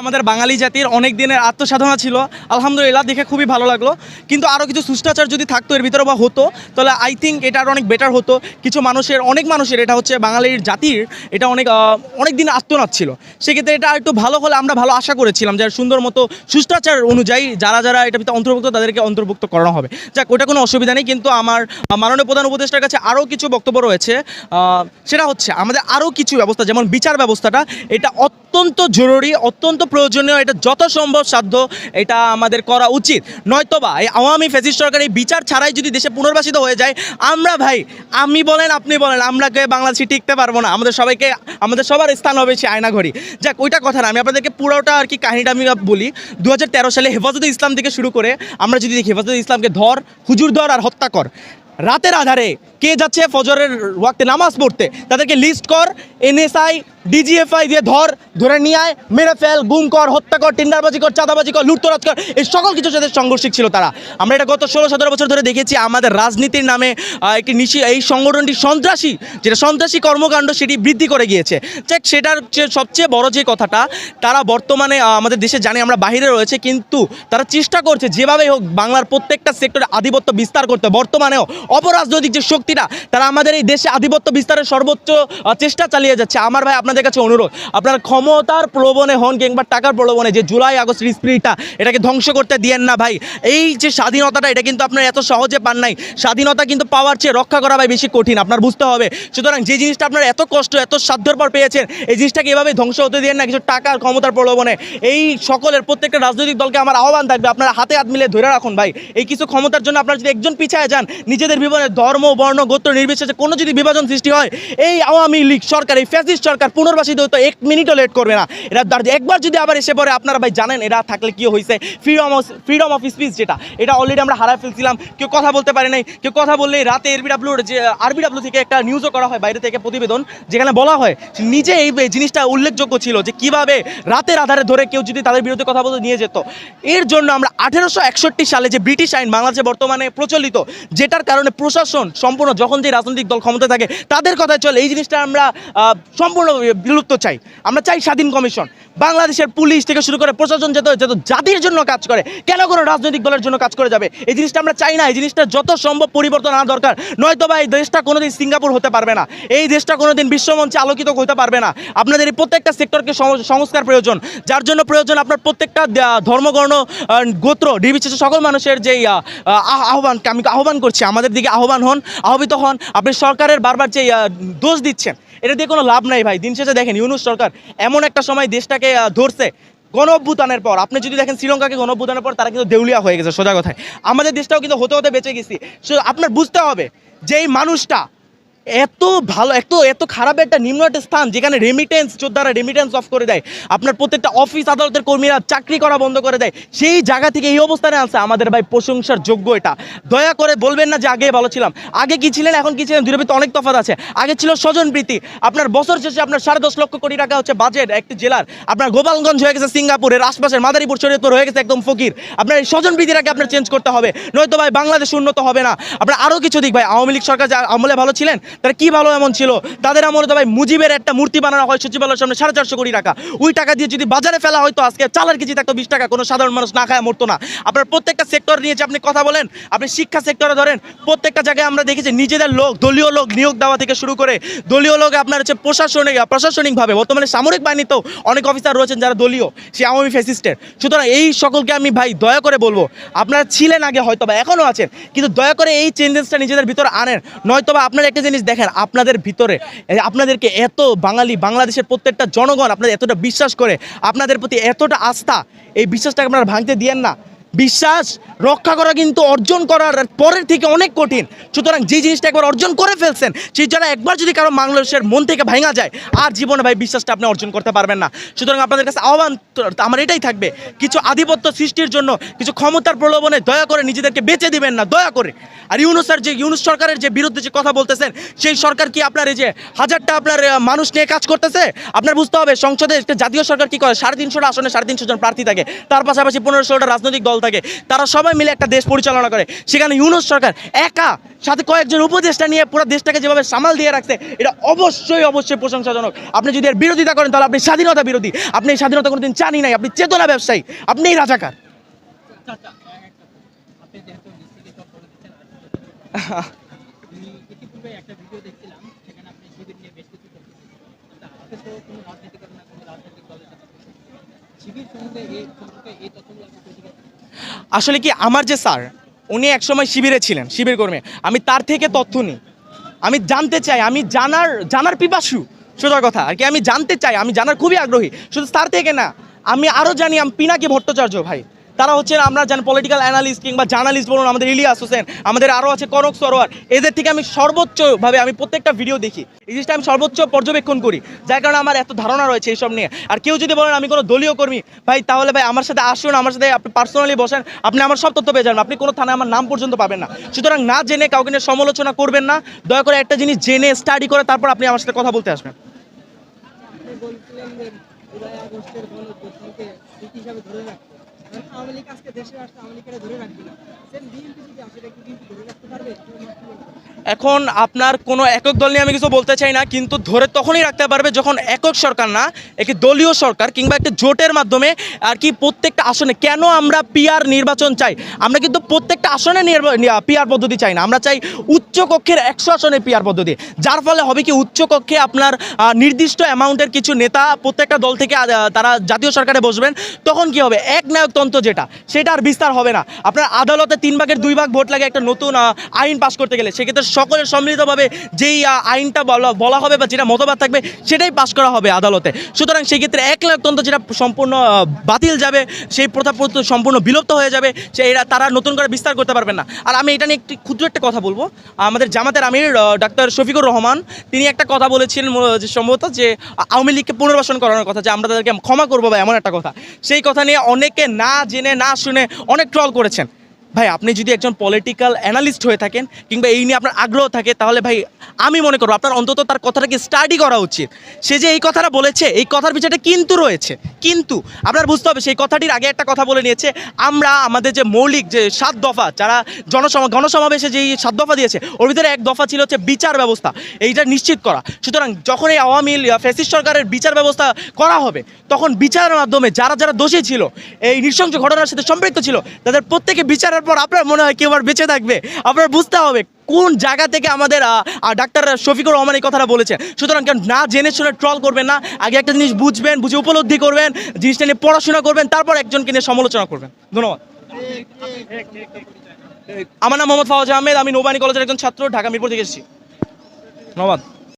আমাদের বাঙালি জাতির অনেক দিনের আত্মসাধনা ছিল। আলহামদুলিল্লাহ, দেখে খুবই ভালো লাগল। কিন্তু আরও কিছু সুষ্টাচার যদি থাকতো, এর ভিতরে বা হতো, তাহলে আই থিঙ্ক এটা আরও অনেক বেটার হতো। কিছু মানুষের, অনেক মানুষের, এটা হচ্ছে বাঙালির জাতির, এটা অনেক অনেক দিন আত্মনাথ ছিল। সেক্ষেত্রে এটা একটু ভালো হলে আমরা ভালো আশা করেছিলাম যে সুন্দর মতো সুষ্টাচার অনুযায়ী যারা যারা এটা ভিতরে অন্তর্ভুক্ত, তাদেরকে অন্তর্ভুক্ত করানো হবে। যাক, ওটা কোনো অসুবিধা নেই, কিন্তু আমার মাননীয় প্রধান উপদেষ্টার কাছে আরও কিছু বক্তব্য রয়েছে। সেটা হচ্ছে, আমাদের আরও কিছু ব্যবস্থা, যেমন বিচার ব্যবস্থাটা, এটা অত্যন্ত জরুরি, অত্যন্ত প্রয়োজনীয়, এটা যত সম্ভব সাধ্য, এটা আমাদের করা উচিত। নয়তোবা, এই আওয়ামী ফেসিস্ট সরকার এই বিচার ছাড়াই যদি দেশে পুনর্বাসিত হয়ে যায়, আমরা ভাই, আমি বলেন, আপনি বলেন, আমরা কে বাংলাদেশে টিকতে পারব না। আমাদের সবাইকে, আমাদের সবার স্থান হবে সে আয়নাঘড়ি। যাক, ওইটা কথা না, আমি আপনাদেরকে পুরোটা আর কি কাহিনীটা আমি বলি। দু হাজার তেরো সালে হেফাজতে ইসলাম থেকে শুরু করে, আমরা যদি দেখি, হেফাজতে ইসলামকে ধর, হুজুর ধর আর হত্যা কর। রাতের আধারে কে যাচ্ছে ফজরের ওয়াক্তে নামাজ পড়তে? তাদেরকে লিস্ট কর এনএসআই ডিজিএফআই দিয়ে ধর, ধরে নিয়ে আয়, মেরে ফেল, গুম কর, হত্যা কর, টিন্ডারবাজি কর, চাঁদাবাজি কর, লুটতরাজ কর, এই সকল কিছুর সাথে সংঘর্ষিক ছিল তারা। আমরা এটা গত ষোলো সতেরো বছর ধরে দেখেছি, আমাদের রাজনীতির নামে একটি নিশি এই সংগঠনটি সন্ত্রাসী, যেটা সন্ত্রাসী কর্মকাণ্ড সেটি বৃদ্ধি করে গিয়েছে। চেক সেটার সবচেয়ে বড় যে কথাটা, তারা বর্তমানে আমাদের দেশে জানি আমরা বাইরে রয়েছে, কিন্তু তারা চেষ্টা করছে, যেভাবেই হোক, বাংলার প্রত্যেকটা সেক্টরে আধিপত্য বিস্তার করতে। বর্তমানেও অপরাজনৈতিক যে শক্তিটা তারা আমাদের এই দেশে আধিপত্য বিস্তারের সর্বোচ্চ চেষ্টা চালিয়ে যাচ্ছে। আমার ভাই আপনাদের কাছে অনুরোধ, আপনারা ক্ষমতার প্রলোভনে হন কিংবা টাকার প্রলোভনে, যে জুলাই আগস্টের স্পিরিটটা, এটাকে ধ্বংস করতে দিয়েন না ভাই। এই যে স্বাধীনতাটা, এটা কিন্তু আপনারা এত সহজে পান নাই। স্বাধীনতা কিন্তু পাওয়ার চেয়ে রক্ষা করা ভাই বেশি কঠিন, আপনার বুঝতে হবে। সুতরাং যে জিনিসটা আপনারা এত কষ্ট, এত সাধ্যর পর পেয়েছেন, এই জিনিসটাকে এভাবে ধ্বংস হতে দিয়েন না, কিছু টাকার ক্ষমতার প্রলোভনে। এই সকলের প্রত্যেকটা রাজনৈতিক দলকে আমার আহ্বান থাকবে, আপনারা হাতে হাত মিলে ধরে রাখুন ভাই। এই কিছু ক্ষমতার জন্য আপনারা যদি একজন পিছায় যান, নিজেদের বিবরণে ধর্ম, বর্ণ, গোত্র নির্বিশেষে কোনো যদি বিভাজন সৃষ্টি হয়, এই আওয়ামী লীগ সরকার, এই ফ্যাসিস্ট সরকার পুনর্বাসিত হতো এক মিনিটও লেট করবে না। এরা একবার যদি আবার এসে পড়ে, আপনারা ভাই জানেন এরা থাকলে কি হয়েছে freedom of freedom of speech যেটা। এটা অলরেডি আমরা হারায় ফেলছিলাম। কেউ কথা বলতে পারে নাই। কেউ কথা বললে রাতে এরবিডাব্লিউর যে আরবিডাব্লিউ থেকে একটা নিউজও করা হয়, বাইরে থেকে প্রতিবেদন, যেখানে বলা হয় নিজে এই জিনিসটা উল্লেখযোগ্য ছিল যে কীভাবে রাতের আধারে ধরে কেউ যদি তাদের বিরুদ্ধে কথা বলতে নিয়ে যেত। এর জন্য আমরা আঠেরোশো একষট্টি সালে যে ব্রিটিশ আইন বাংলাদেশে বর্তমানে প্রচলিত, যেটার কারণে প্রশাসন সম্পূর্ণ যখন যে রাজনৈতিক দল ক্ষমতা থাকে তাদের কথায় চলে। এই জিনিসটা আমরা সম্পূর্ণ বিলুপ্ত চাই। আমরা চাই স্বাধীন কমিশন। বাংলাদেশের পুলিশ থেকে শুরু করে প্রশাসন যত যত জাতির জন্য কাজ করে কেন কোনো রাজনৈতিক দলের জন্য কাজ করে যাবে? এই জিনিসটা আমরা চাই না। এই জিনিসটা যত সম্ভব পরিবর্তন আনা দরকার। নয়তো বা এই দেশটা কোনোদিন সিঙ্গাপুর হতে পারবে না। এই দেশটা কোনোদিন বিশ্বমঞ্চে আলোকিত হতে পারবে না। আপনাদের এই প্রত্যেকটা সেক্টরকে সংস্কার প্রয়োজন। যার জন্য প্রয়োজন আপনার প্রত্যেকটা আহ, ধর্মগণ গোত্র নির্বিশেষে সকল মানুষের যেই আহ, আহ, আহ্বান আমি আহ্বান করছি আমাদের দিকে আহ্বান হন, আহ্বিত হন। আপনি সরকারের বারবার যে দোষ দিচ্ছেন, এটা দিয়ে কোনো লাভ নাই ভাই। দিন শেষে দেখেন, ইউনুস সরকার এমন একটা সময় দেশটাকে ধরছে গণ অভ্যুত্থানের পর। আপনি যদি দেখেন শ্রীলঙ্কাকে গণ অভ্যুত্থানের পর, তারা কিন্তু দেউলিয়া হয়ে গেছে, সোজা কথায়। আমাদের দেশটাও কিন্তু হতে হতে বেঁচে গেছি। আপনার বুঝতে হবে যে, এই মানুষটা এত ভালো, এত এত খারাপ একটা নিম্ন একটা স্থান যেখানে রেমিটেন্স যোদ্ধারা রেমিটেন্স অফ করে দেয়। আপনার প্রত্যেকটা অফিস আদালতের কর্মীরা চাকরি করা বন্ধ করে দেয়। সেই জায়গা থেকে এই অবস্থানে আছে আমাদের ভাই প্রশংসার যোগ্য এটা। দয়া করে বলবেন না যে আগে ভালো ছিলাম। আগে কি ছিলেন, এখন কি ছিলেন? দুটোর অনেক তফাৎ আছে। আগে ছিল স্বজন প্রীতি। আপনার বছর শেষে আপনার সাড়ে দশ লক্ষ কোটি টাকা হচ্ছে বাজেট একটি জেলার। আপনার গোপালগঞ্জ হয়ে গেছে সিঙ্গাপুরের আশপাশের মাদারীপুর, শরীয়তপুর হয়ে গেছে একদম ফকির। আপনার এই স্বজন প্রীতিটাকে আপনার চেঞ্জ করতে হবে। নয়তো ভাই বাংলাদেশ উন্নত হবে না। আপনার আরও কিছু দিক ভাই। আওয়ামী লীগ সরকার আমলে ভালো ছিলেন তারা কি ভালো এমন ছিল? তাদের আমলে তো ভাই মুজিবের একটা মূর্তি বানানো হয় সচিবালয়ের সামনে সাড়ে চারশো কোটি টাকা। ওই টাকা দিয়ে যদি বাজারে ফেলা হয়তো আজকে চালের কেজি থাকতো বিশ টাকা, কোনো সাধারণ মানুষ না খায়, মরতো না। আপনার প্রত্যেকটা সেক্টর নিয়ে যে আপনি কথা বলেন, আপনি শিক্ষা সেক্টরে ধরেন, প্রত্যেকটা জায়গায় আমরা দেখেছি নিজেদের লোক, দলীয় লোক নিয়োগ দেওয়া থেকে শুরু করে দলীয় লোক আপনার হচ্ছে প্রশাসনিক, প্রশাসনিকভাবে বর্তমানে সামরিক বাহিনীতেও অনেক অফিসার রয়েছেন যারা দলীয়, সে আওয়ামী ফ্যাসিস্টের সুতরাং এই সকলকে আমি ভাই দয়া করে বলব, আপনারা ছিলেন আগে হয়তো বা এখনও আছেন, কিন্তু দয়া করে এই চেঞ্জেসটা নিজেদের ভিতরে আনেন। নয়তো বা আপনারা একটা জিনিস দেখেন, আপনাদের ভিতরে আপনাদেরকে এত বাঙালি, বাংলাদেশের প্রত্যেকটা জনগণ আপনাদের এতটা বিশ্বাস করে, আপনাদের প্রতি এতটা আস্থা, এই বিশ্বাসটাকে আপনারা ভাঙতে দিয়েন না। বিশ্বাস রক্ষা করা কিন্তু অর্জন করার পরের থেকে অনেক কঠিন। সুতরাং যে জিনিসটা একবার অর্জন করে ফেলছেন, সেই যারা একবার যদি কারও বাংলাদেশের মন থেকে ভাঙা যায়, আর জীবনে ভাই বিশ্বাসটা আপনি অর্জন করতে পারবেন না। সুতরাং আপনাদের কাছে আহ্বান আমার এটাই থাকবে, কিছু আধিপত্য সৃষ্টির জন্য, কিছু ক্ষমতার প্রলোভনে দয়া করে নিজেদেরকে বেঁচে দিবেন না, দয়া করে। আর ইউনুসের যে, ইউনুস সরকারের যে বিরুদ্ধে যে কথা বলতেছেন, সেই সরকার কি আপনার এই যে হাজারটা আপনার মানুষ নিয়ে কাজ করতেছে? আপনার বুঝতে হবে, সংসদে একটা জাতীয় সরকার কি করে? সাড়ে তিনশোটা আসনে সাড়ে তিনশো জন প্রার্থী থাকে। তার পাশাপাশি পনেরো ষোলোটা রাজনৈতিক দল দল থাকে, তারা সবাই মিলে একটা দেশ পরিচালনা করে। সেখানে ইউনুস সরকার একা, সাথে কয়েকজন উপদেষ্টা নিয়ে পুরো দেশটাকে যেভাবে সামাল দিয়ে রাখছে, এটা অবশ্যই অবশ্যই প্রশংসাজনক। আপনি যদি এর বিরোধিতা করেন, তাহলে আপনি স্বাধীনতা বিরোধী। আপনি এই স্বাধীনতা কোনোদিন চানই নাই, আপনি চেতনা ব্যবসায়ী রাজাকার। আপনি ইতিপূর্বে একটা ভিডিও দেখছিলাম, সেখানে আপনি শিবির নিয়ে বেশ কিছু আসলে কি আমার যে স্যার, উনি একসময় শিবিরে ছিলেন, শিবির কর্মী। আমি তার থেকে তথ্য নিই। আমি জানতে চাই, আমি জানার জানার পিপাসু। সোজার কথা, আর কি আমি জানতে চাই, আমি জানার খুবই আগ্রহী। শুধু তার থেকে না, আমি আরও জানি, আমি পিনাকি ভট্টাচার্য ভাই। তারা হচ্ছেন আমরা জানি পলিটিক্যাল অ্যানালিস্ট কিংবা জার্নালিস্ট বলুন, আমাদের ইলিয়াস হোসেন, আমাদের আরও আছে কনক সরোয়ার। এদের থেকে আমি সর্বোচ্চভাবে আমি প্রত্যেকটা ভিডিও দেখি। এই জিনিসটা আমি সর্বোচ্চ পর্যবেক্ষণ করি। যার কারণে আমার এত ধারণা রয়েছে এইসব নিয়ে। আর কেউ যদি বলেন, আমি কোনো দলীয় কর্মী, ভাই, তাহলে ভাই, আমার সাথে আসুন, আমার সাথে আপনি পার্সোনালি বসেন, আপনি আমার সব তথ্য পেয়ে যাবেন। আপনি কোনো থানায় আমার নাম পর্যন্ত পাবেন না। সুতরাং না জেনে কাউকে নিয়ে সমালোচনা করবেন না। দয়া করে একটা জিনিস জেনে স্টাডি করে, তারপর আপনি আমার সাথে কথা বলতে আসবেন। বলছিলেন যে জুলাই আগস্টের স্মৃতি হিসাবে ধরে রাখতে। এখন আপনার কোনো একক দল নিয়ে আমি কিছু বলতে চাই না, কিন্তু ধরে তখনই রাখতে পারবে যখন একক সরকার না, একটি দলীয় সরকার কিংবা একটি জোটের মাধ্যমে, আর কি প্রত্যেকটা আসনে কেন আমরা পিআর নির্বাচন চাই? আমরা কিন্তু প্রত্যেকটা আসনে পিআর পদ্ধতি চাই না। আমরা চাই উচ্চ কক্ষের একশো আসনে পিআর পদ্ধতি। যার ফলে হবে কি উচ্চ কক্ষে আপনার নির্দিষ্ট অ্যামাউন্টের কিছু নেতা প্রত্যেকটা দল থেকে তারা জাতীয় সরকারে বসবেন। তখন কি হবে? এক নায়কতন্ত্র যেটা, সেটা আর বিস্তার হবে না। আপনার আদালতে তিন ভাগের দুই ভাগ ভোট লাগে একটা নতুন আইন পাশ করতে গেলে। সেক্ষেত্রে সকলের সম্মিলিতভাবে যেই আইনটা বলা বলা হবে বা যেটা মতবাদ থাকবে, সেটাই পাশ করা হবে আদালতে। সুতরাং সেই ক্ষেত্রে এক নায়কতন্ত্র যেটা সম্পূর্ণ বাতিল যাবে, সেই প্রথা সম্পূর্ণ বিলুপ্ত হয়ে যাবে, সে এরা, তারা নতুন করে বিস্তার করতে পারবেন না। আর আমি এটা নিয়ে একটি ক্ষুদ্র একটা কথা বলব। আমাদের জামাতের আমির ডাক্তার শফিকুর রহমান, তিনি একটা কথা বলেছিলেন সম্ভবত যে আওয়ামী লীগকে পুনর্বাসন করানোর কথা, যে আমরা তাদেরকে ক্ষমা করব বা এমন একটা কথা। সেই কথা নিয়ে অনেকে না জেনে না শুনে অনেক ট্রল করেছেন। ভাই, আপনি যদি একজন পলিটিক্যাল অ্যানালিস্ট হয়ে থাকেন কিংবা এই নিয়ে আপনার আগ্রহ থাকে, তাহলে ভাই, আমি মনে করব আপনার অন্তত তার কথাটাকে স্টাডি করা উচিত। সে যে এই কথাটা বলেছে, এই কথার পিছনে কিন্তু রয়েছে। কিন্তু আপনার বুঝতে হবে, সেই কথাটির আগে একটা কথা বলে নিয়েছে, আমরা, আমাদের যে মৌলিক যে সাত দফা, যারা জনসমা, গণসমাবেশে যেই সাত দফা দিয়েছে, ওর ভিতরে এক দফা ছিল হচ্ছে বিচার ব্যবস্থা। এইটা নিশ্চিত করা। সুতরাং যখন এই আওয়ামী ফ্যাসিস্ট সরকারের বিচার ব্যবস্থা করা হবে, তখন বিচারের মাধ্যমে যারা যারা দোষী ছিল, এই নৃশংস ঘটনার সাথে সম্পৃক্ত ছিল, তাদের প্রত্যেকে বিচারের পর আপনার মনে হয় কেউ আর বেঁচে থাকবে? আপনার বুঝতে হবে কোন জায়গা থেকে আমাদের ডাক্তার শফিকুর রহমান এই কথাটা বলেছেন সুতরাং কেন না জেনে শুনে ট্রল করবেন না, আগে একটা জিনিস বুঝবেন, বুঝে উপলব্ধি করবেন, জিনিসটা নিয়ে পড়াশোনা করবেন, তারপর একজনকে নিয়ে সমালোচনা করবেন। ধন্যবাদ। আমার নাম মোহাম্মদ ফাওয়াজ আহমেদ, আমি নৌবানী কলেজের একজন ছাত্র, ঢাকা মিরপুর থেকে এসেছি। ধন্যবাদ।